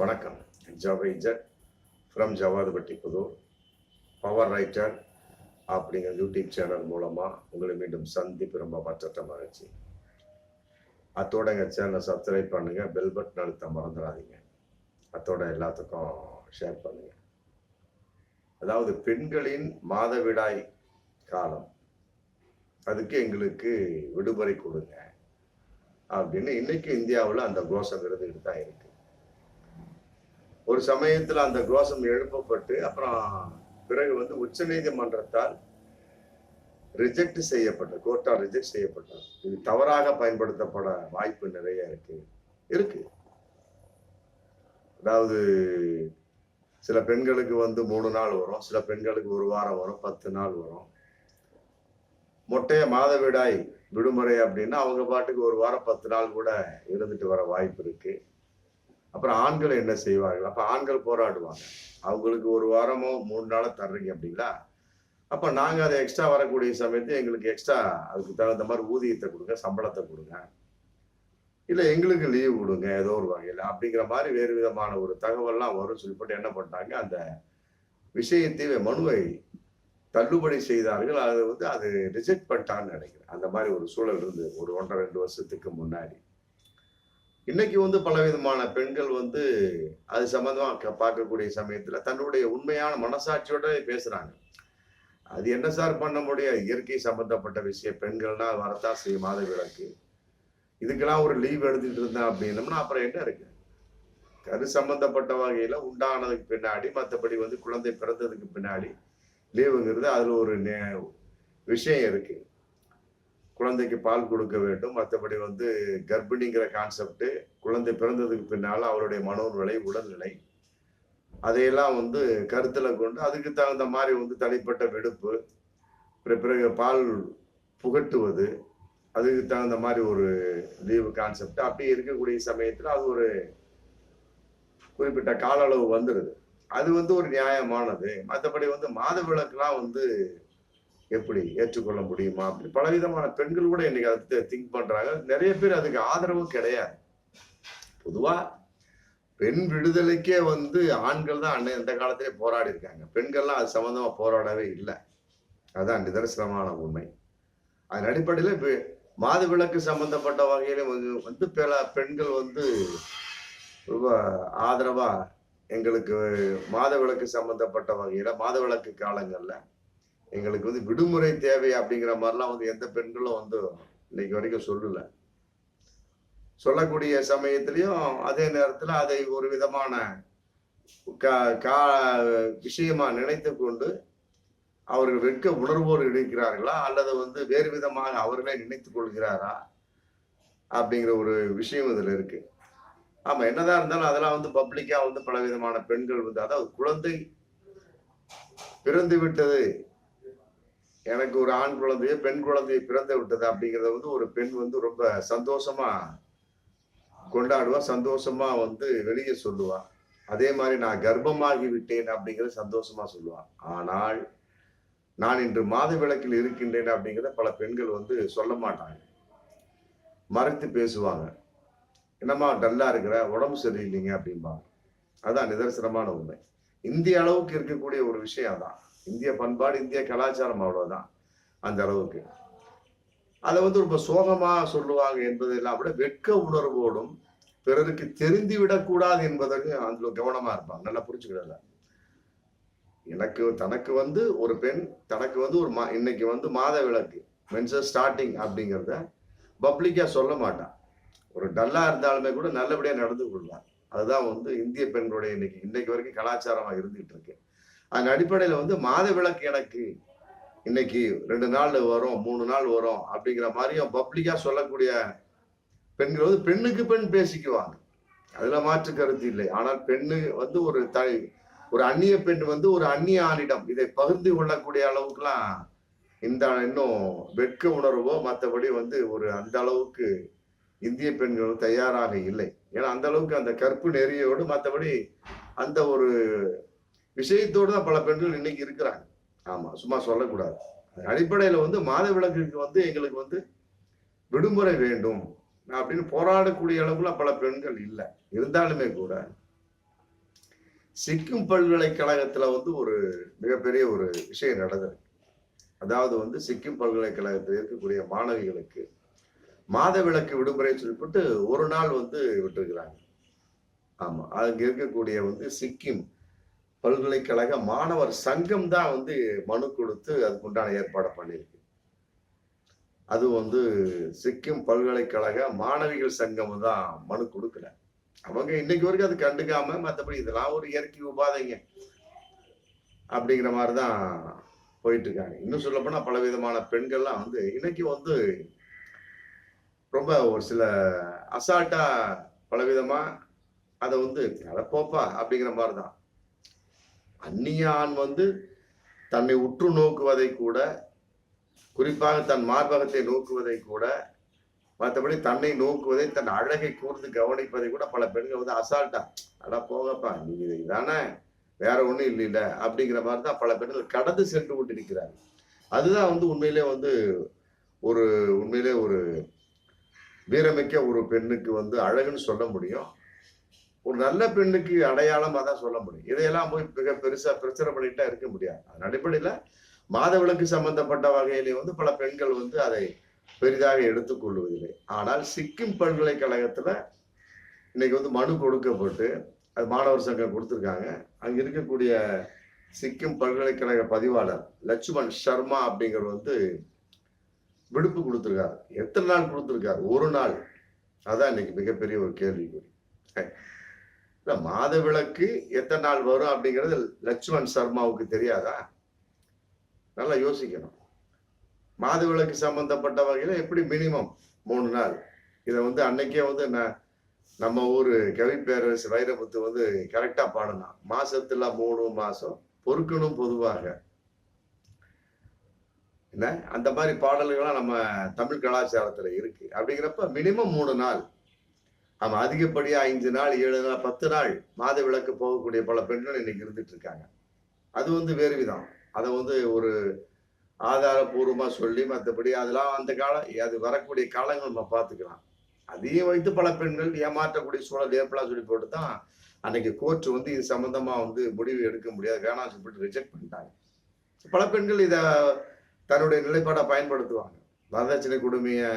வணக்கம். ஜவைஜர் from Javadhupatti Pudur power writer அப்படிங்கிற YouTube channel மூலமாக உங்களை மீண்டும் சந்திப்பு ரொம்ப பற்றற்ற மகிழ்ச்சி அத்தோட எங்கள் சேனலை சப்ஸ்கிரைப் பண்ணுங்கள் பெல் பட்டன் அழுத்த மறந்துடாதீங்க. அத்தோட எல்லாத்துக்கும் ஷேர் பண்ணுங்கள் அதாவது பெண்களின் மாதவிடாய் காலம். அதுக்கு எங்களுக்கு விடுமுறை கொடுங்க. அப்படின்னு இன்னைக்கு இந்தியாவில் அந்த கோஷம் இருந்துகிட்டு தான் இருக்குது ஒரு சமயத்தில் அந்த கோஷம் எழுப்பப்பட்டு அப்புறம் பிறகு வந்து உச்ச நீதிமன்றத்தால் ரிஜெக்ட் செய்யப்பட்ட கோர்ட்டால் ரிஜெக்ட் செய்யப்பட்டது. இது தவறாக பயன்படுத்தப்பட வாய்ப்பு நிறைய இருக்கு. இருக்கு. அதாவது சில பெண்களுக்கு வந்து மூணு நாள் வரும் சில பெண்களுக்கு ஒரு வாரம் வரும் பத்து நாள் வரும். மொட்டைய மாதவிடாய் விடுமுறை அப்படின்னா அவங்க பாட்டுக்கு ஒரு வாரம் பத்து நாள் கூட இருந்துட்டு வர வாய்ப்பு இருக்குது அப்புறம் ஆண்கள் என்ன செய்வார்கள்? அப்போ ஆண்கள் போராடுவாங்க. அவங்களுக்கு ஒரு வாரமோ மூணு நாளோ தர்றீங்க அப்படிங்களா? அப்போ நாங்கள் அதை எக்ஸ்ட்ரா வரக்கூடிய சமயத்து எங்களுக்கு எக்ஸ்ட்ரா அதுக்கு தகுந்த மாதிரி ஊதியத்தை கொடுங்க சம்பளத்தை கொடுங்க. இல்லை எங்களுக்கு லீவ் கொடுங்க ஏதோ ஒரு வகையில். அப்படிங்கிற மாதிரி வேறு விதமான ஒரு தகவல்லாம் வரும் சொல்லிப்பட்டு என்ன பண்ணிட்டாங்க அந்த விஷயத்தை மனுவை தள்ளுபடி செய்தார்கள். அது வந்து அது ரிஜெக்ட் பண்ணிட்டான்னு நினைக்கிறேன். அந்த மாதிரி ஒரு சூழல் இருந்தது ஒரு ஒன்றரை ரெண்டு வருஷத்துக்கு முன்னாடி. இன்னைக்கு வந்து பலவிதமான பெண்கள் வந்து அது சம்பந்தமாக பார்க்கக்கூடிய சமயத்தில் தன்னுடைய உண்மையான மனசாட்சியோட பேசுறாங்க. அது என்ன சார் பண்ண முடியாது இயற்கை சம்பந்தப்பட்ட விஷயம். பெண்கள்னா வரத்தான் செய்யும் மாத விளக்கு. இதுக்கெல்லாம் ஒரு லீவ் எடுத்துட்டு இருந்தேன் அப்படின்னம்னா அப்புறம் என்ன இருக்கு? கரு சம்பந்தப்பட்ட வகையில உண்டானதுக்கு பின்னாடி மற்றபடி வந்து குழந்தை பிறந்ததுக்கு பின்னாடி லீவுங்கிறது அதுல ஒரு நே- விஷயம் இருக்கு. குழந்தைக்கு பால் கொடுக்க வேண்டும். மற்றபடி வந்து கர்ப்பிணிங்கிற கான்செப்ட் குழந்தை பிறந்ததுக்கு பின்னால் அவருடைய மனோநிலை உடல்நிலை அதையெல்லாம் வந்து கருத்தில் கொண்டு அதுக்கு தகுந்த மாதிரி வந்து தனிப்பட்ட வெடுப்பு பிற- பிறகு பால் புகட்டுவது அதுக்கு தகுந்த மாதிரி ஒரு லீவு கான்செப்ட் அப்படி இருக்கக்கூடிய சமயத்தில் அது ஒரு குறிப்பிட்ட கால அளவு வந்துடுது அது வந்து ஒரு நியாயமானது. மற்றபடி வந்து மாத விளக்குலாம் வந்து எப்படி ஏற்றுக்கொள்ள முடியுமா அப்படி பலவிதமான பெண்கள் கூட இன்னைக்கு அதை திங்க் பண்றாங்க. நிறைய பேர் அதுக்கு ஆதரவு கிடையாது. பொதுவா பெண் விடுதலைக்கே வந்து ஆண்கள் தான் அன்னை அந்த காலத்திலே போராடி இருக்காங்க. பெண்கள்லாம் அது சம்மந்தமாக போராடவே இல்லை. அதுதான் நிதர்சனமான உண்மை. அதன் அடிப்படையில் இப்போ மாது விளக்கு சம்பந்தப்பட்ட வகையில வந்து பல பெண்கள் வந்து ரொம்ப ஆதரவா எங்களுக்கு மாத விளக்கு சம்பந்தப்பட்ட வகையில மாதவிலக்கு காலங்கள்ல எங்களுக்கு வந்து விடுமுறை தேவை அப்படிங்கிற மாதிரிலாம் வந்து எந்த பெண்களும் வந்து இன்னைக்கு வரைக்கும் சொல்லல. சொல்லக்கூடிய சமயத்திலையும் அதே நேரத்தில் அதை ஒரு விதமான கா- கா- விஷயமா நினைத்து கொண்டு அவர்கள் வெட்க உணர்வோடு இருக்கிறார்களா? அல்லது வந்து வேறு விதமாக அவர்களே நினைத்து கொள்கிறாரா? அப்படிங்கிற ஒரு விஷயம் இதில் இருக்கு. ஆமா என்னதான் இருந்தாலும் அதெல்லாம் வந்து பப்ளிக்கா வந்து பல விதமான பெண்கள் வந்து அதாவது குழந்தை பிறந்து விட்டது எனக்கு ஒரு ஆண் குழந்தைய பெண் குழந்தைய பிறந்து விட்டது அப்படிங்கிறத வந்து ஒரு பெண் வந்து ரொம்ப சந்தோஷமா கொண்டாடுவா சந்தோஷமா வந்து வெளியே சொல்லுவா. அதே மாதிரி நான் கர்ப்பமாகி விட்டேன் அப்படிங்கிறத சந்தோஷமா சொல்லுவான் ஆனால் நான் இன்று மாத விளக்கில் இருக்கின்றேன் அப்படிங்கிறத பல பெண்கள் வந்து சொல்ல மாட்டாங்க. மறைத்து பேசுவாங்க. என்னம்மா டல்லா இருக்கிற உடம்பு சரியில்லைங்க அப்படிம்பாங்க. அதான் நிதர்சனமான உண்மை. இந்திய அளவுக்கு இருக்கக்கூடிய ஒரு விஷயம் தான் இந்திய பண்பாடு இந்திய கலாச்சாரம் அவ்வளவுதான் அந்த அளவுக்கு. அதை வந்து ரொம்ப சோகமாக சொல்லுவாங்க என்பதெல்லாம் விட வெட்க உணர்வோடும் பிறருக்கு தெரிந்து விடக்கூடாது என்பதற்கு அதுல கவனமா இருப்பாங்க. நல்லா புரிஞ்சுக்கிறத எனக்கு தனக்கு வந்து ஒரு பெண் தனக்கு வந்து ஒரு மா இன்னைக்கு வந்து மாத விளக்கு மென்சஸ் ஸ்டார்டிங் அப்படிங்கிறத பப்ளிக்காக சொல்ல மாட்டான். ஒரு டல்லாக இருந்தாலுமே கூட நல்லபடியாக நடந்து கொள்வான். அதுதான் வந்து இந்திய பெண்களுடைய இன்னைக்கு இன்னைக்கு வரைக்கும் கலாச்சாரமாக இருந்துகிட்டு இருக்கு. அதன் அடிப்படையில வந்து மாத விளக்கு எனக்கு. இன்னைக்கு ரெண்டு நாள் வரும் மூணு நாள் வரும் அப்படிங்கிற மாதிரியும் பப்ளிக்கா சொல்லக்கூடிய பெண்கள் வந்து பெண்ணுக்கு பெண் பேசிக்குவாங்க. அதுல மாற்று கருத்து இல்லை. ஆனால் பெண்ணு வந்து ஒரு தனி ஒரு அந்நிய பெண் வந்து ஒரு அந்நிய ஆணிடம். இதை பகிர்ந்து கொள்ளக்கூடிய அளவுக்குலாம் இந்த இன்னும் வெட்க உணர்வோ மற்றபடி வந்து ஒரு அந்த அளவுக்கு இந்திய பெண்கள் தயாராக இல்லை. ஏன்னா அந்த அளவுக்கு அந்த கற்பு நெறியோடு மற்றபடி அந்த ஒரு விஷயத்தோடு தான் பல பெண்கள் இன்னைக்கு இருக்கிறாங்க. ஆமா சும்மா சொல்லக்கூடாது. அடிப்படையில வந்து மாத விளக்குக்கு வந்து எங்களுக்கு வந்து விடுமுறை வேண்டும். அப்படின்னு போராடக்கூடிய அளவுல பல பெண்கள் இல்லை. இருந்தாலுமே கூட சிக்கிம் பல்கலைக்கழகத்துல வந்து ஒரு மிகப்பெரிய ஒரு விஷயம் நடந்தது அதாவது வந்து சிக்கிம் பல்கலைக்கழகத்தில் இருக்கக்கூடிய மாணவிகளுக்கு மாதவிலக்கு விடுமுறை சொல்லிவிட்டு ஒரு நாள் வந்து விட்டுருக்கிறாங்க. ஆமா அங்க இருக்கக்கூடிய வந்து சிக்கிம் பல்கலைக்கழக மாணவர் சங்கம் தான் வந்து மனு கொடுத்து அதுக்கு உண்டான ஏற்பாடு பண்ணியிருக்கு. அது வந்து சிக்கிம் பல்கலைக்கழக மாணவிகள் சங்கம் தான் மனு கொடுக்கல. அவங்க இன்னைக்கு வரைக்கும் அது கண்டுக்காம மற்றபடி இதெல்லாம் ஒரு இயற்கை உபாதைங்க அப்படிங்கிற மாதிரி தான் போயிட்டு இருக்காங்க இன்னும் சொல்ல போனா பல விதமான பெண்கள்லாம் வந்து இன்னைக்கு வந்து ரொம்ப ஒரு சில அசால்ட்டா பலவிதமா அதை வந்து அட போப்பா அப்படிங்கிற மாதிரி தான் அந்நிய ஆண் வந்து தன்னை உற்று நோக்குவதை கூட குறிப்பாக தன் மார்பகத்தை நோக்குவதை கூட மற்றபடி தன்னை நோக்குவதை தன் அழகை கூர்ந்து கவனிப்பதை கூட பல பெண்கள் வந்து அசால்ட்டா அடா போகப்பா நீங்க இது இதானே வேற இல்லை இல்லைல்ல அப்படிங்கிற மாதிரி தான் பல பெண்கள் கடந்து சென்று கொண்டிருக்கிறார் அதுதான் வந்து உண்மையிலே வந்து ஒரு உண்மையிலே ஒரு வீரமிக்க ஒரு பெண்ணுக்கு வந்து அழகுன்னு சொல்ல முடியும். ஒரு நல்ல பெண்ணுக்கு அடையாளம் தான் சொல்ல முடியும். இதையெல்லாம் போய் மிக பெருசா பிரச்சனை பண்ணிட்டா இருக்க முடியாது. அதன் அடிப்படையில மாதவிலக்கு சம்பந்தப்பட்ட வகையிலே வந்து பல பெண்கள் வந்து அதை பெரிதாக எடுத்துக்கொள்வதில்லை ஆனால் சிக்கிம் பல்கலைக்கழகத்துல இன்னைக்கு வந்து மனு கொடுக்கப்பட்டு அது மாணவர் சங்கம் கொடுத்துருக்காங்க. அங்க இருக்கக்கூடிய சிக்கிம் பல்கலைக்கழக பதிவாளர் லட்சுமண் சர்மா அப்படிங்கிறவர் வந்து விடுப்பு கொடுத்துருக்காரு. எத்தனை நாள் கொடுத்துருக்காரு? ஒரு நாள். அதான் இன்னைக்கு மிகப்பெரிய ஒரு கேள்விக்குறி. இல்ல மாதவிலக்கு எத்தனை நாள் வரும் அப்படிங்கிறது லட்சுமண் சர்மாவுக்கு தெரியாதா? நல்லா யோசிக்கணும். மாத விளக்கு சம்பந்தப்பட்ட வகையில எப்படி மினிமம் மூணு நாள்? இதை வந்து அன்னைக்கே வந்து நான் நம்ம ஊர் கவி பேரரசு வைரமுத்து வந்து கரெக்டா பாடினான் மாசத்துல மூணு மாசம் பொறுக்கணும் பொதுவாக. என்ன? அந்த மாதிரி பாடல்கள்லாம் நம்ம தமிழ் கலாச்சாரத்துல இருக்கு. அப்படிங்கிறப்ப மினிமம் மூணு நாள். ஆமாம் அதிகப்படியாக ஐந்து நாள் ஏழு நாள் பத்து நாள் மாத விளக்கு போகக்கூடிய பல பெண்கள் இன்னைக்கு இருந்துட்டு இருக்காங்க. அது வந்து வேறு விதம். அதை வந்து ஒரு ஆதாரபூர்வமாக சொல்லி மற்றபடி அதெல்லாம் அந்த காலம் அது வரக்கூடிய காலங்கள் நம்ம பார்த்துக்கலாம். அதையும் வைத்து பல பெண்கள் ஏமாற்றக்கூடிய சூழல் ஏற்படா சொல்லி போட்டு தான் அன்னைக்கு கோர்ட் வந்து இது சம்மந்தமாக வந்து முடிவு எடுக்க முடியாது. வேணாம் சொல்லிட்டு ரிஜெக்ட் பண்ணிட்டாங்க. பல பெண்கள் இதை தன்னுடைய நிலைப்பாடை பயன்படுத்துவாங்க. வரதட்சணை கொடுமையை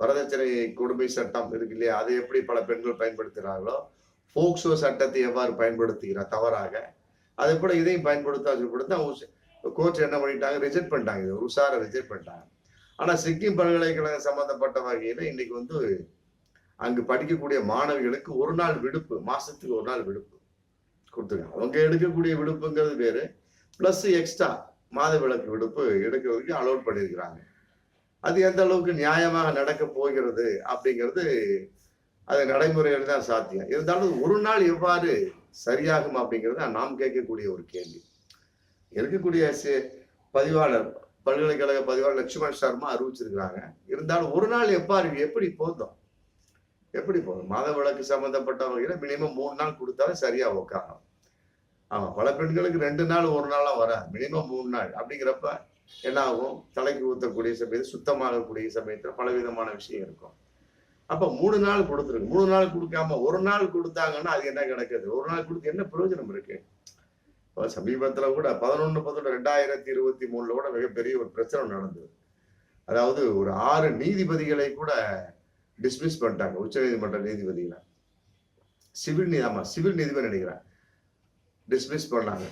வரதட்சணை கொடுமை சட்டம் இருக்கு இல்லையா? அதை எப்படி பல பெண்கள் பயன்படுத்துகிறார்களோ போக்சோ சட்டத்தை எவ்வாறு பயன்படுத்துகிறார் தவறாக. அதை கூட இதையும் பயன்படுத்த சொல்லி கோர்ட் என்ன பண்ணிட்டாங்க? ரிஜெக்ட் பண்ணிட்டாங்க. இது உஷாரை ரிஜெக்ட் பண்ணிட்டாங்க. ஆனால் சிக்கிம் பல்கலைக்கழகம் சம்பந்தப்பட்ட வகையில் இன்னைக்கு வந்து அங்கு படிக்கக்கூடிய மாணவிகளுக்கு ஒரு நாள் விடுப்பு மாசத்துக்கு ஒரு நாள் விடுப்பு கொடுத்துருக்காங்க. அவங்க எடுக்கக்கூடிய விடுப்புங்கிறது வேறு. ப்ளஸ் எக்ஸ்ட்ரா மாத விளக்கு விடுப்பு எடுக்கிறதுக்கு அலோட் பண்ணியிருக்கிறாங்க. அது எந்த அளவுக்கு நியாயமாக நடக்க போகிறது அப்படிங்கிறது அது நடைமுறையில் தான் சாத்தியம். இருந்தாலும் ஒரு நாள் எவ்வாறு சரியாகும் அப்படிங்கிறது நாம் கேட்கக்கூடிய ஒரு கேள்வி. இருக்கக்கூடிய பதிவாளர் பல்கலைக்கழக பதிவாளர் லட்சுமண் சர்மா அறிவிச்சிருக்கிறாங்க. இருந்தாலும் ஒரு நாள் எவ்வாறு எப்படி போதும்? எப்படி போதும்? மாத விளக்கு சம்பந்தப்பட்ட மினிமம் மூணு நாள் கொடுத்தாலும் சரியா உட்காரும் ஆமா பல பெண்களுக்கு ரெண்டு நாள் ஒரு நாளா வராது. மினிமம் மூணு நாள் அப்படிங்கிறப்ப என்ன ஆகும் தலைக்கு ஊத்தக்கூடிய சமயத்தில் சுத்தமாகக்கூடிய சமயத்துல பல விதமான விஷயம் இருக்கும். அப்ப மூணு நாள் கொடுத்துருக்கு மூணு நாள் கொடுக்காம ஒரு நாள் கொடுத்தாங்கன்னா அது என்ன கிடைக்காது? ஒரு நாள் கொடுத்து என்ன பிரயோஜனம் இருக்கு? இப்போ சமீபத்துல கூட பதினொன்னு பதினொன்று ரெண்டாயிரத்தி இருபத்தி மூணுல கூட மிகப்பெரிய ஒரு பிரச்சனை நடந்தது. அதாவது ஒரு ஆறு நீதிபதிகளை கூட டிஸ்மிஸ் பண்ணிட்டாங்க. உச்ச நீதிமன்ற நீதிபதிகளை. சிவில் நீதி ஆமா சிவில் நீதிபதி நினைக்கிறேன் டிஸ்மிஸ் பண்ணாங்க.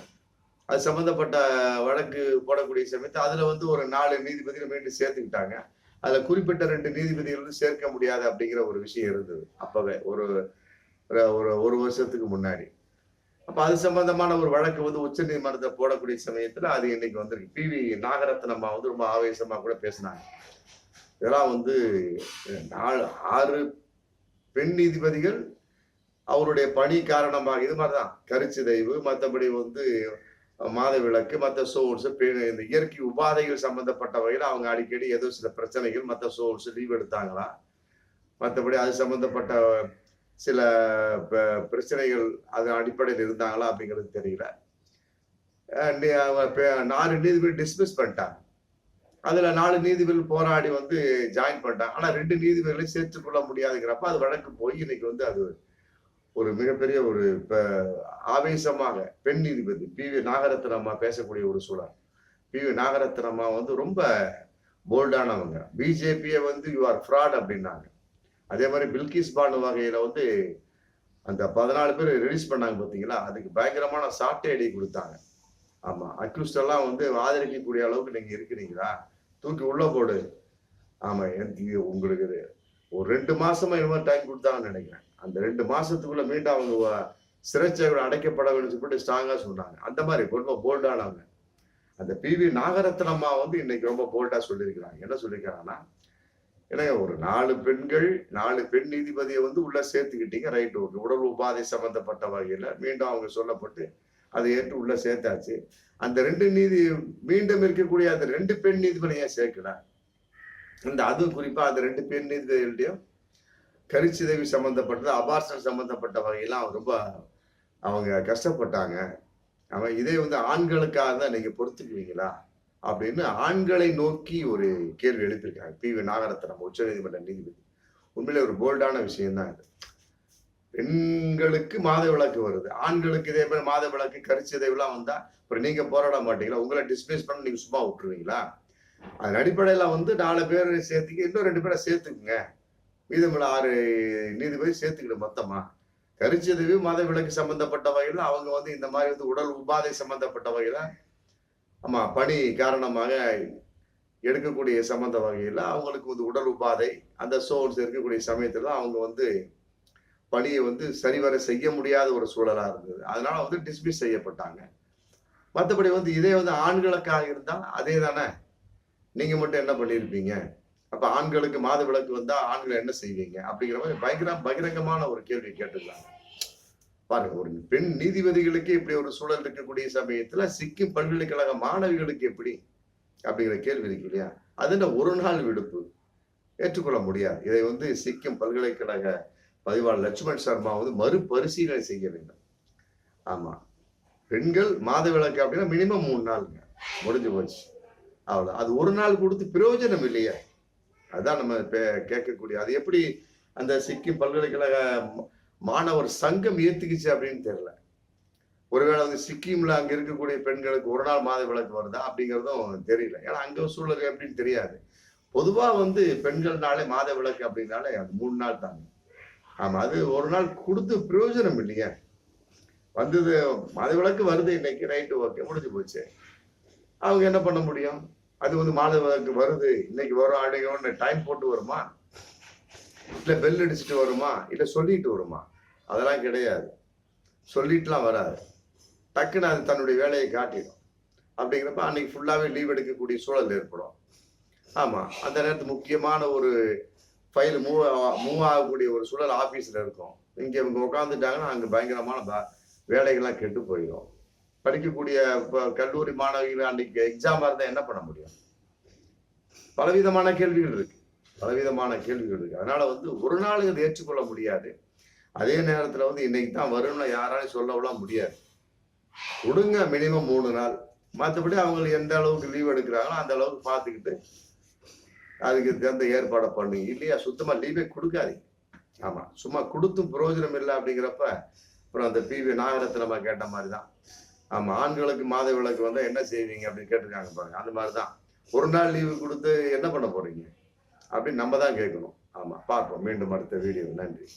அது சம்பந்தப்பட்ட வழக்கு போடக்கூடிய சமயத்தை அதுல வந்து ஒரு நாலு நீதிபதிகள் மீண்டும் சேர்த்துக்கிட்டாங்க. அதுல குறிப்பிட்ட ரெண்டு நீதிபதிகள் வந்து சேர்க்க முடியாது அப்படிங்கிற ஒரு விஷயம் இருந்தது. அப்பவே ஒரு ஒரு ஒரு வருஷத்துக்கு முன்னாடி. அப்ப அது சம்பந்தமான ஒரு வழக்கு வந்து உச்ச நீதிமன்றத்தை போடக்கூடிய சமயத்துல அது இன்னைக்கு வந்திருக்கு. பி வி நாகரத்னம்மா வந்து ரொம்ப ஆவேசமா கூட பேசினாங்க. இதெல்லாம் வந்து நாலு ஆறு பெண் நீதிபதிகள் அவருடைய பணி காரணமாக இது மாதிரிதான். கருச்சிதைவு மற்றபடி வந்து மாத விளக்கு மற்ற சோர்ஸ் இந்த இயற்கை உபாதைகள் சம்பந்தப்பட்ட வகையில் அவங்க அடிக்கடி ஏதோ சில பிரச்சனைகள் மற்ற சோர்ஸ் லீவ் எடுத்தாங்களா? மற்றபடி அது சம்பந்தப்பட்ட சில பிரச்சனைகள் அது அடிப்படையில் இருந்தாங்களா அப்படிங்கிறது தெரியல. நாலு நீதிபதி டிஸ்மிஸ் பண்ணிட்டாங்க. அதுல நாலு நீதிபதிகள் போராடி வந்து ஜாயின் பண்ணிட்டாங்க. ஆனா ரெண்டு நீதிபதிகளையும் சேர்த்துக்கொள்ள முடியாதுங்கிறப்ப அது வழக்கு போய் இன்னைக்கு வந்து அது ஒரு மிகப்பெரிய ஒரு இப்போ ஆவேசமாக பெண் நீதிபதி பி வி நாகரத்னம்மா பேசக்கூடிய ஒரு சூழல். பி வி நாகரத்னம்மா வந்து ரொம்ப போல்டானவங்க பிஜேபியை வந்து யூ ஆர் ஃப்ராட் அப்படின்னாங்க. அதே மாதிரி பில்கிஸ் பானு வகையில வந்து அந்த பதினாலு பேர் ரிலீஸ் பண்ணாங்க பார்த்தீங்களா அதுக்கு பயங்கரமான சாட்டை அடி கொடுத்தாங்க. ஆமாம் அக்யூஸ்ட் எல்லாம் வந்து ஆதரிக்கக்கூடிய அளவுக்கு நீங்கள் இருக்கிறீங்களா? தூக்கி உள்ள போடு. ஆமாம் எனக்கு இது உங்களுக்கு ஒரு ரெண்டு மாசமா இந்த மாதிரி டைம் கொடுத்தாங்கன்னு நினைக்கிறேன். அந்த ரெண்டு மாசத்துக்குள்ள மீண்டும் அவங்க வ- அடைக்கப்பட வேண்டும் சொல்லிட்டு ஸ்ட்ராங்கா சொன்னாங்க. அந்த மாதிரி ரொம்ப போல்டானவங்க அந்த பி வி நாகரத்னம்மா வந்து இன்னைக்கு ரொம்ப போல்டா சொல்லியிருக்கிறாங்க. என்ன சொல்லியிருக்கிறாங்கன்னா ஏன்னா ஒரு நாலு பெண்கள் நாலு பெண் நீதிபதியை வந்து உள்ள சேர்த்துக்கிட்டீங்க. ரைட் ஓகே உடல் உபாதை சம்பந்தப்பட்ட வகையில மீண்டும் அவங்க சொல்லப்பட்டு அதை ஏற்று உள்ள சேர்த்தாச்சு. அந்த ரெண்டு நீதி மீண்டும் இருக்கக்கூடிய அந்த ரெண்டு பெண் நீதிபதியை சேர்க்கல. இந்த அதுவும் குறிப்பா அந்த ரெண்டு பெண் நீதிபதிகள்டையும் கருச்சிதவி சம்மந்தப்பட்டது அபார்ஷன் சம்மந்தப்பட்ட வகையெல்லாம் ரொம்ப அவங்க கஷ்டப்பட்டாங்க. அவன் இதே வந்து ஆண்களுக்காக தான் நீங்க பொறுத்துக்குவீங்களா? அப்படின்னு ஆண்களை நோக்கி ஒரு கேள்வி எழுப்பியிருக்காங்க. பி வி நாகரத்னம் உச்சநீதிமன்ற நீதிபதி. உண்மையிலே ஒரு போல்டான விஷயம்தான் இது. பெண்களுக்கு மாத விளக்கு வருது. ஆண்களுக்கு இதே மாதிரி மாத விளக்கு கருச்சிதைவுலாம் வந்தா அப்புறம் நீங்க போராட மாட்டீங்களா? உங்களை டிஸ்மிஸ் பண்ண நீங்க சும்மா விட்டுருவீங்களா? அதன் அடிப்படையில வந்து நாலு பேர் சேர்த்துக்க இன்னும் ரெண்டு பேரை சேர்த்துக்குங்க. மீதமுள்ள ஆறு நீதிபதி சேர்த்துக்கிடும் மொத்தமா. கருச்சிதைவு மத விலக்கு சம்பந்தப்பட்ட வகையில அவங்க வந்து இந்த மாதிரி வந்து உடல் உபாதை சம்பந்தப்பட்ட வகையில ஆமா பணி காரணமாக எடுக்கக்கூடிய சம்பந்த வகையில அவங்களுக்கு வந்து உடல் உபாதை அந்த சோர்ஸ் இருக்கக்கூடிய சமயத்துல அவங்க வந்து பணியை வந்து சரிவர செய்ய முடியாத ஒரு சூழலா இருந்தது. அதனால வந்து டிஸ்மிஸ் செய்யப்பட்டாங்க. மற்றபடி வந்து இதே வந்து ஆண்களுக்காக இருந்தால் அதே தானே நீங்க மட்டும் என்ன பண்ணியிருப்பீங்க? அப்ப ஆண்களுக்கு மாத விளக்கு வந்தா ஆண்கள் என்ன செய்வீங்க? அப்படிங்கிற மாதிரி பயங்கர பகிரங்கமான ஒரு கேள்வி கேட்டுருக்காங்க பாருங்க ஒரு பெண் நீதிபதிகளுக்கு இப்படி ஒரு சூழல் இருக்கக்கூடிய சமயத்துல சிக்கிம் பல்கலைக்கழக மாணவிகளுக்கு எப்படி? அப்படிங்கிற கேள்வி இருக்கு இல்லையா? அது என்ன ஒரு நாள் விடுப்பு? ஏற்றுக்கொள்ள முடியாது. இதை வந்து சிக்கிம் பல்கலைக்கழக பதிவாளர் லட்சுமண் சர்மா வந்து மறுபரிசீலனை செய்ய வேண்டும். ஆமா. பெண்கள் மாத விளக்கு அப்படின்னா மினிமம் மூணு நாளுங்க. முடிஞ்சு போச்சு. அவ்வளோ அது ஒரு நாள் கொடுத்து பிரயோஜனம் இல்லையா. அதுதான் நம்ம இப்ப கேட்கக்கூடிய அது எப்படி அந்த சிக்கிம் பல்கலைக்கழக மாணவர் சங்கம் ஏத்துக்குச்சு அப்படின்னு தெரியல. ஒருவேளை வந்து சிக்கிம்ல அங்க இருக்கக்கூடிய பெண்களுக்கு ஒரு நாள் மாத விளக்கு வருதா அப்படிங்கிறதும் தெரியல. ஏன்னா அங்க சூழல் எப்படின்னு தெரியாது. பொதுவா வந்து பெண்கள்னாலே மாத விளக்கு அப்படின்னாலே அது மூணு நாள் தாங்க. ஆமா அது ஒரு நாள் கொடுத்து பிரயோஜனம் இல்லையே. வந்தது மாத விளக்கு வருது இன்னைக்கு ரைட்டு ஓகே முடிஞ்சு போச்சு. அவங்க என்ன பண்ண முடியும்? அது வந்து மாத வருது. இன்னைக்கு வரும் அன்னைக்கு டைம் போட்டு வருமா? இல்ல பெல் அடிச்சுட்டு வருமா? இல்ல சொல்லிட்டு வருமா? அதெல்லாம் கிடையாது. சொல்லிட்டுலாம் வராது. டக்குன்னு அது தன்னுடைய வேலையை காட்டிடும். அப்படிங்கிறப்ப அன்னைக்கு ஃபுல்லாவே லீவ் எடுக்கக்கூடிய சூழல் ஏற்படும். ஆமா அந்த நேரத்து முக்கியமான ஒரு ஃபைல் மூவ் மூவ் ஆகக்கூடிய ஒரு சூழல் ஆபீஸ்ல இருக்கும். இங்க இவங்க உட்காந்துட்டாங்கன்னா அங்க பயங்கரமான வேலைகள்லாம் கெட்டு போயிடும். படிக்கக்கூடிய கல்லூரி மாணவிகள் அன்னைக்கு எக்ஸாமா இருந்தா என்ன பண்ண முடியும்? பலவிதமான கேள்விகள் இருக்கு. பலவிதமான கேள்விகள் இருக்கு. அதனால வந்து ஒரு நாள் இதை ஏற்றுக்கொள்ள முடியாது. அதே நேரத்துல வந்து இன்னைக்கு தான் வரும்னு யாராலையும் சொல்லவெல்லாம் முடியாது. கொடுங்க மினிமம் மூணு நாள். மற்றபடி அவங்க எந்த அளவுக்கு லீவ் எடுக்கிறாங்களோ அந்த அளவுக்கு பார்த்துக்கிட்டு அதுக்கு தகுந்த ஏற்பாடை பண்ணு. இல்லையா? சுத்தமாக லீவே கொடுக்காதீங்க. ஆமாம் சும்மா கொடுத்தும் பிரயோஜனம் இல்லை அப்படிங்கிறப்ப அப்புறம் அந்த பிவி நாகரத்னமா கேட்ட மாதிரி தான். ஆமா ஆண்களுக்கு மாத விளக்கு வந்தா என்ன செய்வீங்க அப்படின்னு கேட்டிருக்காங்க பாருங்க. அந்த மாதிரி தான் ஒரு நாள் லீவு கொடுத்து என்ன பண்ண போறீங்க? அப்படின்னு நம்ம தான் கேட்கணும். ஆமா பார்ப்போம். மீண்டும் அடுத்த வீடியோ நன்றி.